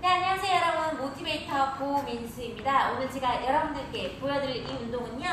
네, 안녕하세요 여러분. 모티베이터 고민수입니다. 오늘 제가 여러분들께 보여드릴 이 운동은요.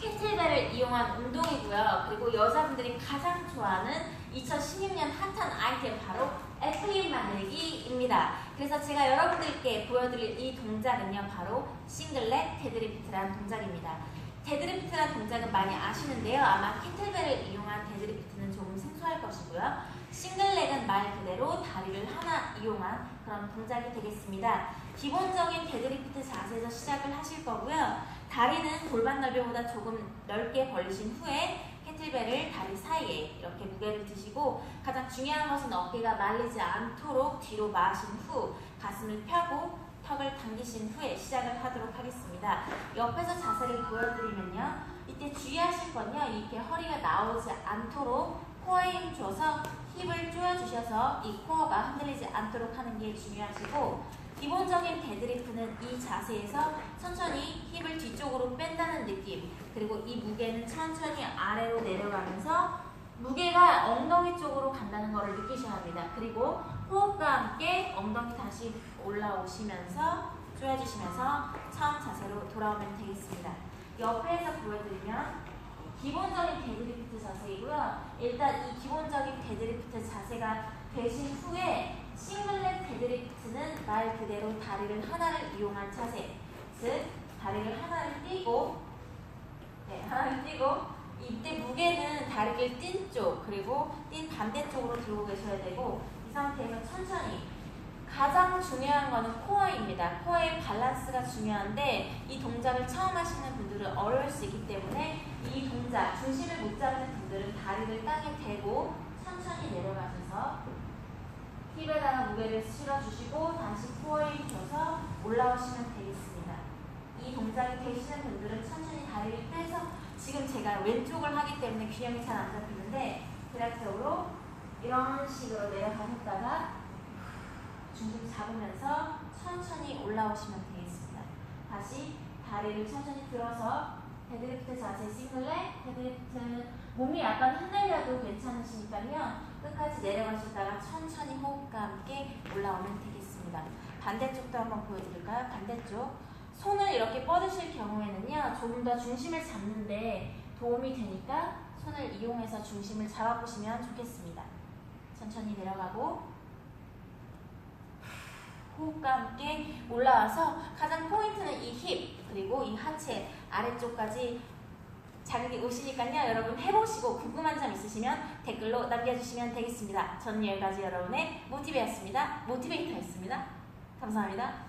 캐틀벨을 이용한 운동이고요. 그리고 여자분들이 가장 좋아하는 2016년 핫한 아이템 바로 애플린 만들기입니다. 그래서 제가 여러분들께 보여드릴 이 동작은요. 바로 싱글렛 데드리프트라는 동작입니다. 데드리프트라는 동작은 많이 아시는데요. 아마 캐틀벨을 이용한 데드리프트는 조금 생소할 것이고요. 싱글렉은 말 그대로 다리를 하나 이용한 그런 동작이 되겠습니다. 기본적인 데드리프트 자세에서 시작을 하실 거고요. 다리는 골반 넓이보다 조금 넓게 벌리신 후에 캐틀벨을 다리 사이에 이렇게 무게를 드시고 가장 중요한 것은 어깨가 말리지 않도록 뒤로 마신 후 가슴을 펴고 턱을 당기신 후에 시작을 하도록 하겠습니다. 옆에서 자세를 보여드리면요. 이때 주의하실 건요. 이렇게 허리가 나오지 않도록 코어에 힘 줘서 힙을 조여주셔서 이 코어가 흔들리지 않도록 하는 게 중요하시고 기본적인 데드리프트는 이 자세에서 천천히 힙을 뒤쪽으로 뺀다는 느낌 그리고 이 무게는 천천히 아래로 내려가면서 무게가 엉덩이 쪽으로 간다는 것을 느끼셔야 합니다. 그리고 호흡과 함께 엉덩이 다시 올라오시면서 조여주시면서 처음 자세로 돌아오면 되겠습니다. 옆에서 보여드리면 기본적인 데드리프트 자세이고요. 일단 이 기본적인 데드리프트 자세가 되신 후에 싱글렛 데드리프트는 말 그대로 다리를 하나를 이용한 자세. 즉, 다리를 하나를 띄고, 네, 하나를 띄고, 이때 무게는 다리를 띈 쪽, 그리고 띈 반대쪽으로 들고 계셔야 되고, 이 상태에서 천천히 가장 중요한 거는 코어입니다. 코어의 밸런스가 중요한데 이 동작을 처음 하시는 분들은 어려울 수 있기 때문에 이 동작, 중심을 못 잡는 분들은 다리를 땅에 대고 천천히 내려가셔서 힙에다가 무게를 실어주시고 다시 코어에 힘줘서 올라오시면 되겠습니다. 이 동작이 되시는 분들은 천천히 다리를 빼서 지금 제가 왼쪽을 하기 때문에 균형이 잘 안 잡히는데 그라트으로 이런 식으로 내려가셨다가 중심 잡으면서 천천히 올라오시면 되겠습니다. 다시 다리를 천천히 들어서 데드리프트 자세 싱글렛, 데드리프트 몸이 약간 흔들려도 괜찮으시니까요. 끝까지 내려가시다가 천천히 호흡과 함께 올라오면 되겠습니다. 반대쪽도 한번 보여드릴까요? 반대쪽. 손을 이렇게 뻗으실 경우에는요. 조금 더 중심을 잡는데 도움이 되니까 손을 이용해서 중심을 잡아보시면 좋겠습니다. 천천히 내려가고 호흡과 함께 올라와서 가장 포인트는 이 힙 그리고 이 하체 아래쪽까지 자극이 오시니까요. 여러분 해보시고 궁금한 점 있으시면 댓글로 남겨주시면 되겠습니다. 저는 여기까지 여러분의 모티베였습니다. 모티베이터였습니다. 감사합니다